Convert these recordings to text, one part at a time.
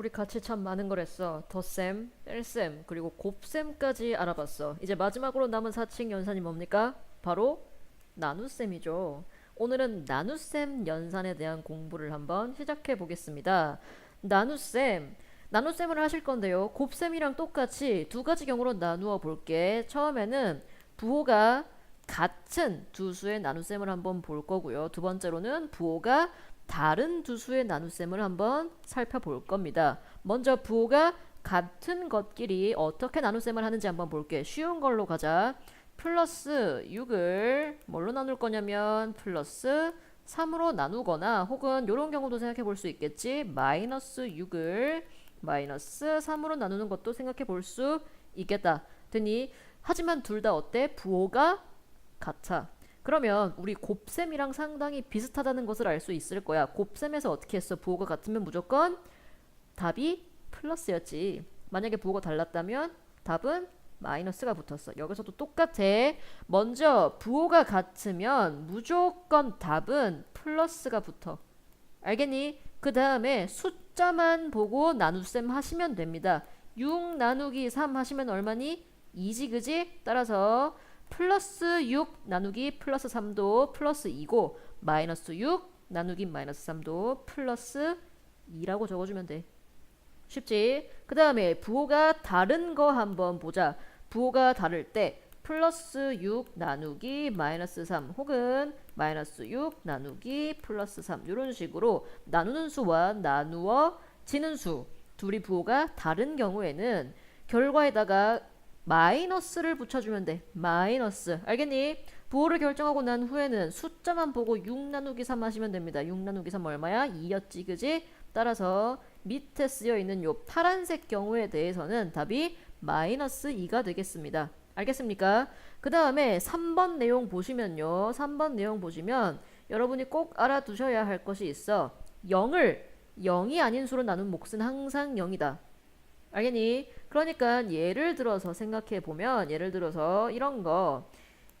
우리 같이 참 많은 걸 했어. 덧셈, 뺄셈, 그리고 곱셈까지 알아봤어. 이제 마지막으로 남은 사칙 연산이 뭡니까? 바로 나눗셈이죠. 오늘은 나눗셈 연산에 대한 공부를 한번 시작해 보겠습니다. 나눗셈, 나눗셈을 하실 건데요. 곱셈이랑 똑같이 두 가지 경우로 나누어 볼게. 처음에는 부호가 같은 두 수의 나눗셈을 한번 볼 거고요. 두 번째로는 부호가 다른 두 수의 나눗셈을 한번 살펴볼 겁니다. 먼저 부호가 같은 것끼리 어떻게 나눗셈을 하는지 한번 볼게. 쉬운 걸로 가자. 플러스 6을 뭘로 나눌 거냐면 플러스 3으로 나누거나 혹은 이런 경우도 생각해 볼 수 있겠지. 마이너스 6을 마이너스 3으로 나누는 것도 생각해 볼 수 있겠다. 되니 하지만 둘 다 어때? 부호가 같아. 그러면 우리 곱셈이랑 상당히 비슷하다는 것을 알 수 있을 거야. 곱셈에서 어떻게 했어? 부호가 같으면 무조건 답이 플러스였지. 만약에 부호가 달랐다면 답은 마이너스가 붙었어. 여기서도 똑같아. 먼저 부호가 같으면 무조건 답은 플러스가 붙어. 알겠니? 그 다음에 숫자만 보고 나눗셈 하시면 됩니다. 6 나누기 3 하시면 얼마니? 2지 그지? 따라서 플러스 6 나누기 플러스 3도 플러스 2고 마이너스 6 나누기 마이너스 3도 플러스 2라고 적어주면 돼. 쉽지? 그 다음에 부호가 다른 거 한번 보자. 부호가 다를 때 플러스 6 나누기 마이너스 3 혹은 마이너스 6 나누기 플러스 3 이런 식으로 나누는 수와 나누어 지는 수 둘이 부호가 다른 경우에는 결과에다가 마이너스를 붙여주면 돼. 마이너스. 알겠니? 부호를 결정하고 난 후에는 숫자만 보고 6 나누기 3 하시면 됩니다. 6 나누기 3 얼마야? 2였지, 그지? 따라서 밑에 쓰여 있는 요 파란색 경우에 대해서는 답이 마이너스 2가 되겠습니다. 알겠습니까? 그 다음에 3번 내용 보시면요. 3번 내용 보시면 여러분이 꼭 알아두셔야 할 것이 있어. 0을 0이 아닌 수로 나눈 몫은 항상 0이다. 알겠니? 그러니까 예를 들어서 생각해 보면 예를 들어서 이런 거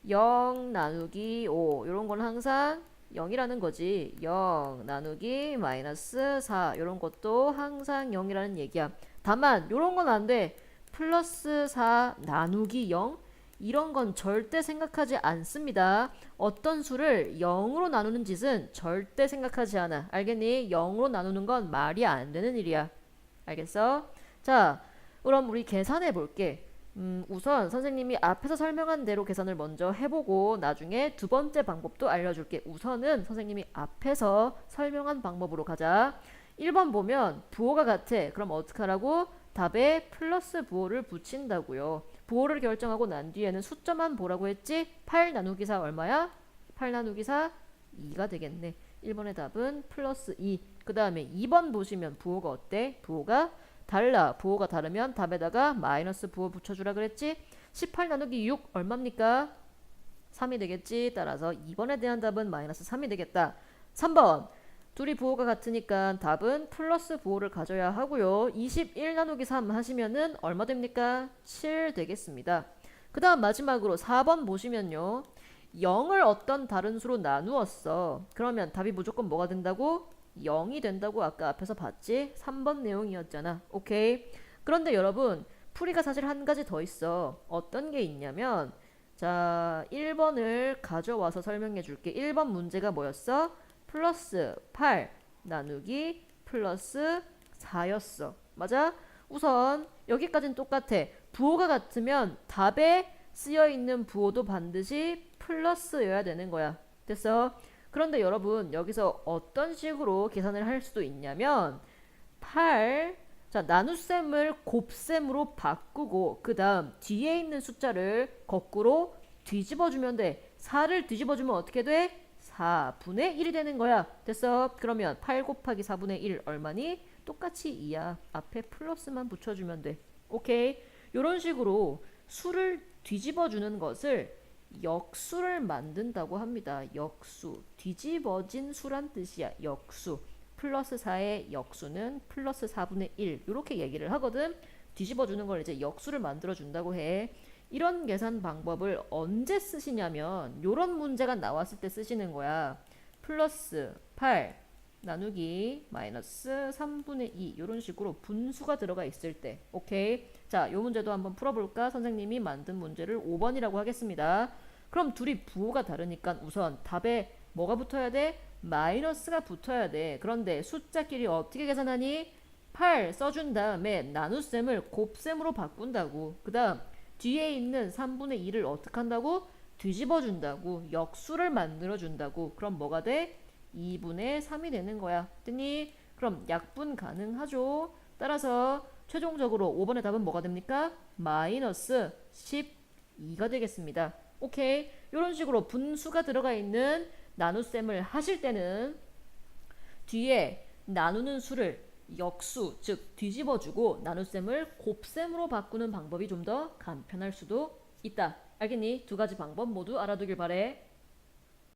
0 나누기 5 이런 건 항상 0이라는 거지. 0 나누기 마이너스 4 이런 것도 항상 0이라는 얘기야. 다만 이런 건 안 돼. 플러스 4 나누기 0 이런 건 절대 생각하지 않습니다. 어떤 수를 0으로 나누는 짓은 절대 생각하지 않아. 알겠니? 0으로 나누는 건 말이 안 되는 일이야. 알겠어? 자, 그럼 우리 계산해 볼게. 음, 우선 선생님이 앞에서 설명한 대로 계산을 먼저 해보고 나중에 두 번째 방법도 알려줄게. 우선은 선생님이 앞에서 설명한 방법으로 가자. 1번 보면 부호가 같아. 그럼 어떡하라고? 답에 플러스 부호를 붙인다고요. 부호를 결정하고 난 뒤에는 숫자만 보라고 했지? 8 나누기 4 얼마야? 8 나누기 4 2가 되겠네. 1번의 답은 플러스 2. 그 다음에 2번 보시면 부호가 어때? 부호가 달라. 부호가 다르면 답에다가 마이너스 부호 붙여주라 그랬지? 18 나누기 6 얼마입니까? 3이 되겠지? 따라서 2번에 대한 답은 마이너스 3이 되겠다. 3번 둘이 부호가 같으니까 답은 플러스 부호를 가져야 하고요. 21 나누기 3 하시면은 얼마 됩니까? 7 되겠습니다. 그 다음 마지막으로 4번 보시면요. 0을 어떤 다른 수로 나누었어. 그러면 답이 무조건 뭐가 된다고? 0이 된다고 아까 앞에서 봤지? 3번 내용이었잖아. 오케이. 그런데 여러분, 풀이가 사실 한 가지 더 있어. 어떤 게 있냐면, 자, 1번을 가져와서 설명해 줄게. 1번 문제가 뭐였어? 플러스 8 나누기 플러스 4였어. 맞아? 우선 여기까지는 똑같아. 부호가 같으면 답에 쓰여 있는 부호도 반드시 플러스여야 되는 거야. 됐어? 그런데 여러분 여기서 어떤 식으로 계산을 할 수도 있냐면 8 자, 나눗셈을 곱셈으로 바꾸고 그 다음 뒤에 있는 숫자를 거꾸로 뒤집어주면 돼. 4를 뒤집어주면 어떻게 돼? 4분의 1이 되는 거야. 됐어? 그러면 8 곱하기 4분의 1 얼마니? 똑같이 2야. 앞에 플러스만 붙여주면 돼. 오케이? 이런 식으로 수를 뒤집어주는 것을 역수를 만든다고 합니다. 역수. 뒤집어진 수란 뜻이야. 역수. 플러스 4의 역수는 플러스 4분의 1. 이렇게 얘기를 하거든. 뒤집어주는 걸 이제 역수를 만들어준다고 해. 이런 계산 방법을 언제 쓰시냐면 이런 문제가 나왔을 때 쓰시는 거야. 플러스 8 나누기 마이너스 3분의 2 이런 식으로 분수가 들어가 있을 때 오케이 자요 문제도 한번 풀어볼까 선생님이 만든 문제를 5번이라고 하겠습니다 그럼 둘이 부호가 다르니까 우선 답에 뭐가 붙어야 돼? 마이너스가 붙어야 돼 그런데 숫자끼리 어떻게 계산하니? 8 써준 다음에 나눗셈을 곱셈으로 바꾼다고 그 다음 뒤에 있는 3분의 2를 어떻게 한다고? 뒤집어 준다고 역수를 만들어 준다고 그럼 뭐가 돼? 2분의 3이 되는 거야. 됐니? 그럼 약분 가능하죠. 따라서 최종적으로 5번의 답은 뭐가 됩니까? 마이너스 12가 되겠습니다. 오케이. 이런 식으로 분수가 들어가 있는 나눗셈을 하실 때는 뒤에 나누는 수를 역수, 즉 뒤집어주고 나눗셈을 곱셈으로 바꾸는 방법이 좀 더 간편할 수도 있다. 알겠니? 두 가지 방법 모두 알아두길 바래.